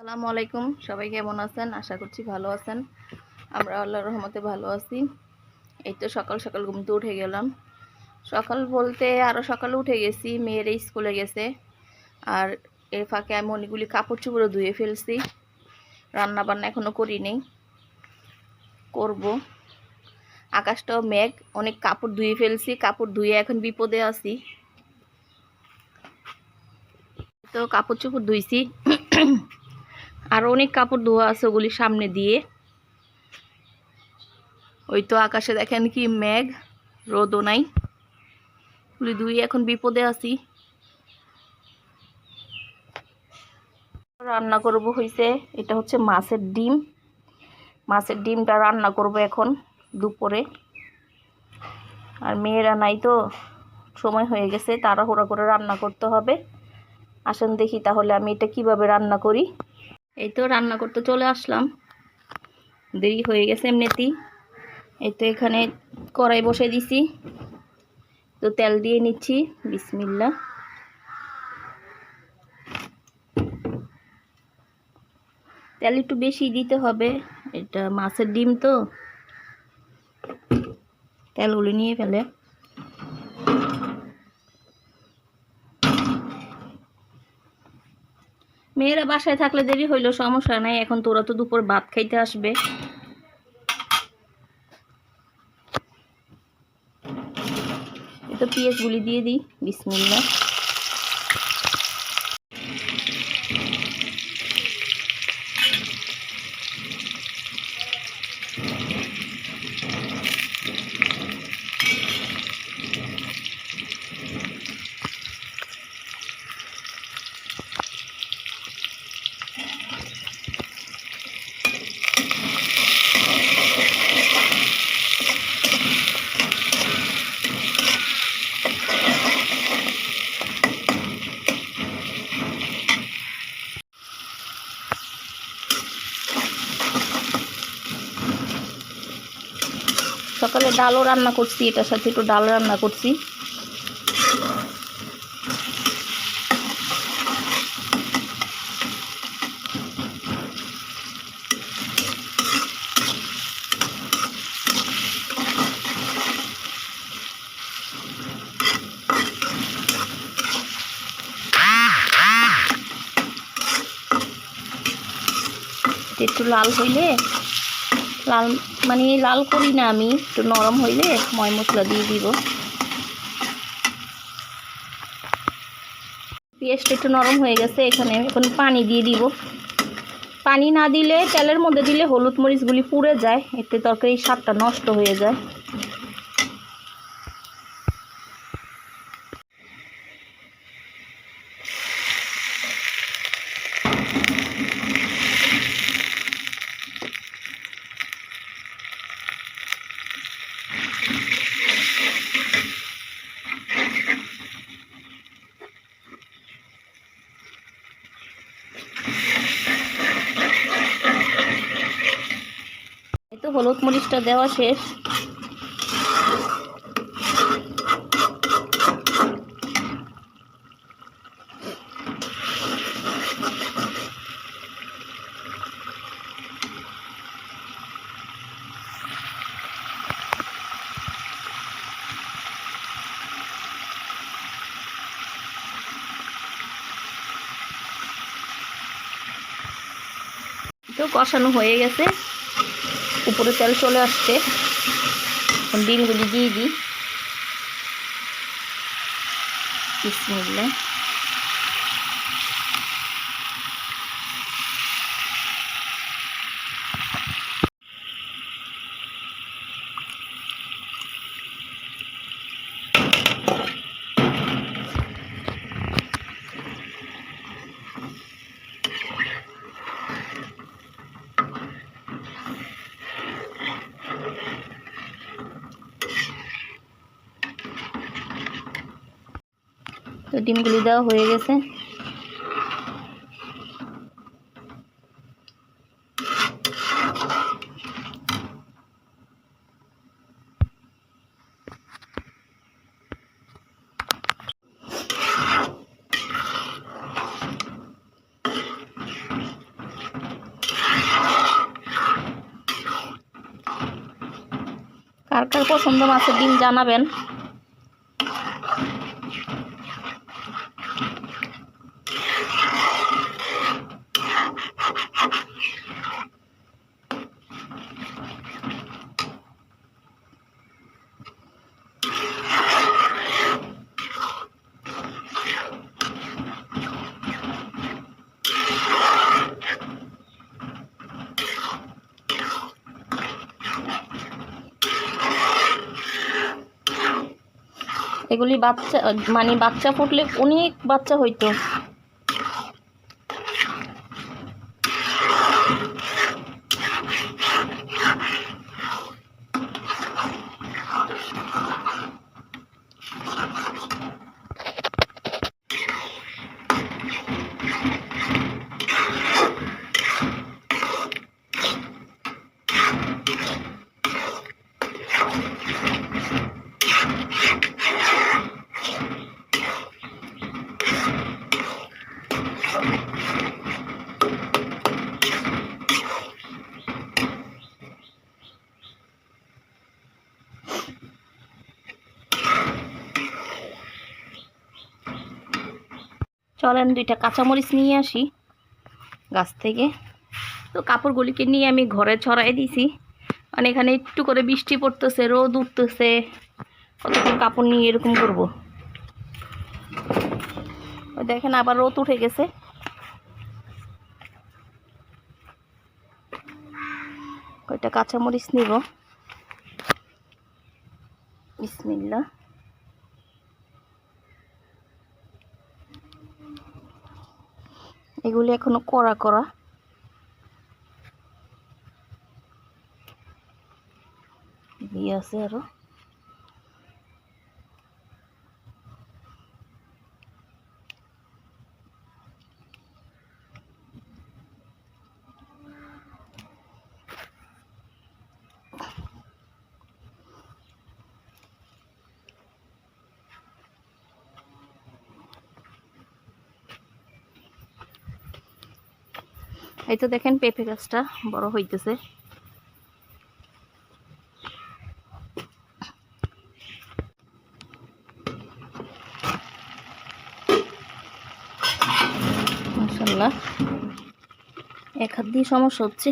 আসসালামু আলাইকুম। সবাই কেমন আছেন? আশা করছি ভালো আছেন। আমরা আল্লাহর রহমতে ভালো আছি। এই তো সকাল সকাল ঘুমতে উঠে গেলাম। সকাল বলতে আরও সকালে উঠে গেছি, মেয়ের স্কুলে গেছে। আর এর ফাঁকে আমি অনেকগুলি কাপড় চুপড়ও ধুয়ে ফেলছি। রান্না বান্না এখনও করি নেই। করব। আকাশটাও মেঘ, অনেক কাপড় ধুয়ে ফেলছি। কাপড় ধুয়ে এখন বিপদে আছি। তো কাপড় চোপড় ধুইছি। আর অনেক কাপড় ধোয়া আছে ওগুলি সামনে দিয়ে। ওই তো আকাশে দেখেন কি মেঘ, রোদও নাই। ওগুলি দুই এখন বিপদে আছি। রান্না করব হইছে, এটা হচ্ছে মাছের ডিম। মাছের ডিমটা রান্না করব এখন দুপুরে। আর মেয়েরা নাই তো, সময় হয়ে গেছে, তাড়াহুড়া করে রান্না করতে হবে। আসেন দেখি তাহলে আমি এটা কীভাবে রান্না করি। এই তো রান্না করতে চলে আসলাম। দেরি হয়ে গেছে এমনিতেই। এই তো এখানে কড়াই বসে দিছি। তো তেল দিয়ে নিচ্ছি। বিসমিল্লা তেল একটু বেশি দিতে হবে। এটা মাছের ডিম তো। তেল তেলগুলো নিয়ে ফেলে। মেয়েরা বাসায় থাকলে দেরি হইল সমস্যা নাই, এখন তোরা তো দুপুর ভাত খাইতে আসবে। তো পেঁয়াজগুলি দিয়ে দিই বিসমিল্লা সকালে ডালও রান্না করছি এটার সাথে একটু ডাল রান্না করছি। একটু লাল হইলে লাল মানে লাল করি না আমি, একটু নরম হইলে ময় মশলা দিয়ে দিব। পেঁয়াজটা একটু নরম হয়ে গেছে, এখানে এখন পানি দিয়ে দিব। পানি না দিলে, তেলের মধ্যে দিলে হলুদ মরিচগুলি পুড়ে যায়, এতে তরকারি স্বাদটা নষ্ট হয়ে যায়। হলুদ মরিচটা দেওয়া শেষ। তো কষানো হয়ে গেছে। উপরে তেল চলে আসছে। এখন ডিমগুলি দিয়ে দিই। বিসমিল্লাহ। তো ডিমগুলি দেওয়া হয়ে গেছে। কার কার পছন্দ মাছের ডিম জানাবেন। এগুলি বাচ্চা মানে বাচ্চা ফুটলে অনেক বাচ্চা হইতো। চলেন, দুইটা কাঁচামরিচ নিয়ে আসি গাছ থেকে। তো কাপড়গুলিকে নিয়ে আমি ঘরে ছড়াই দিছি। মানে এখানে একটু করে বৃষ্টি পড়তেছে, রোদ উঠতেছে। কতক্ষণ কাপড় নিয়ে এরকম করব? দেখেন আবার রোদ উঠে গেছে। কয়টা কাঁচামরিচ নিব? বিসমিল্লা এগুলি এখনও কড়া করা দিয়ে আছে আরও। এই তো দেখেন পেঁপে গাছটা বড় হইতেছে। মাসাল্লাহ এক হাত দিয়ে সমস্যা হচ্ছে।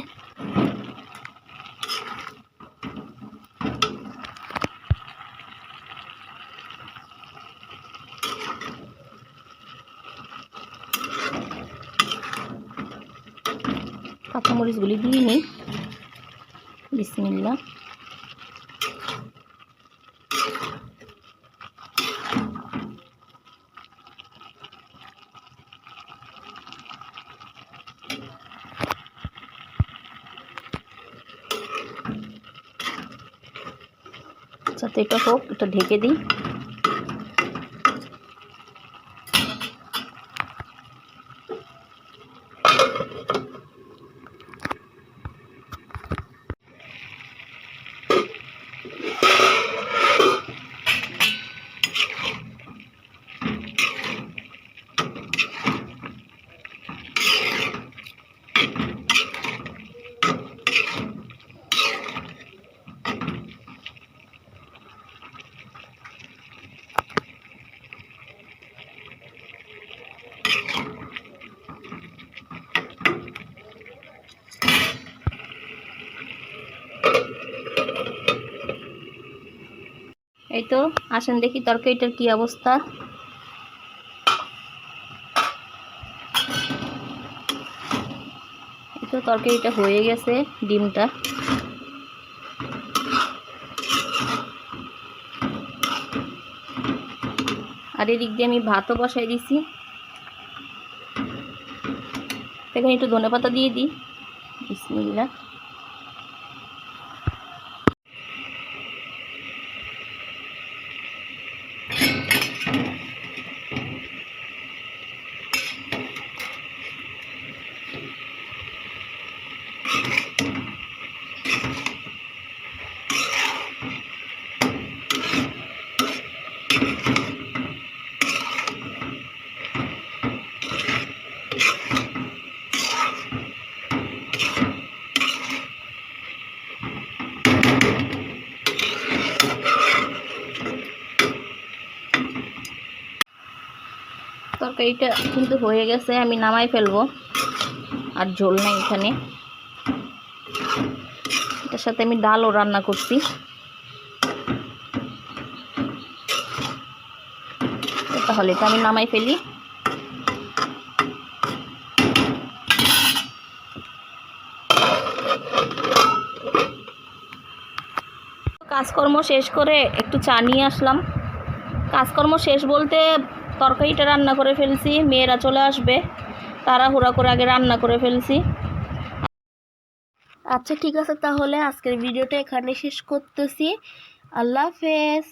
কাঁচামরিচগুলি দিয়ে নিই। বিসমিল্লা যাতে এটা হোক এটা ঢেকে দিই। এই তো? আসেন দেখি তরকারিটার কি অবস্থা। এই তো তরকারিটা হয়ে গেছে, ডিমটা। আর এদিক দিয়ে আমি ভাতও বসাই দিছি। এখানে একটু ধনে পাতা দিয়ে দিই। বিসমিল্লা তরকারিটা কিন্তু হয়ে গেছে, আমি নামাই ফেলব। আর ঝোল নেই এখানে। এটার সাথে আমি ডালও রান্না করছি। তাহলে আমি নামাই ফেলি। কাজকর্ম শেষ করে একটু চা নিয়ে আসলাম। কাজকর্ম শেষ বলতে তরকারিটা রান্না করে ফেলছি, মেয়েরা চলে আসবে, তাড়াহুড়া করে আগে রান্না করে ফেলছি। আচ্ছা ঠিক আছে, তাহলে আজকের ভিডিওটা এখানে শেষ করতেছি। আল্লাহ হাফেজ।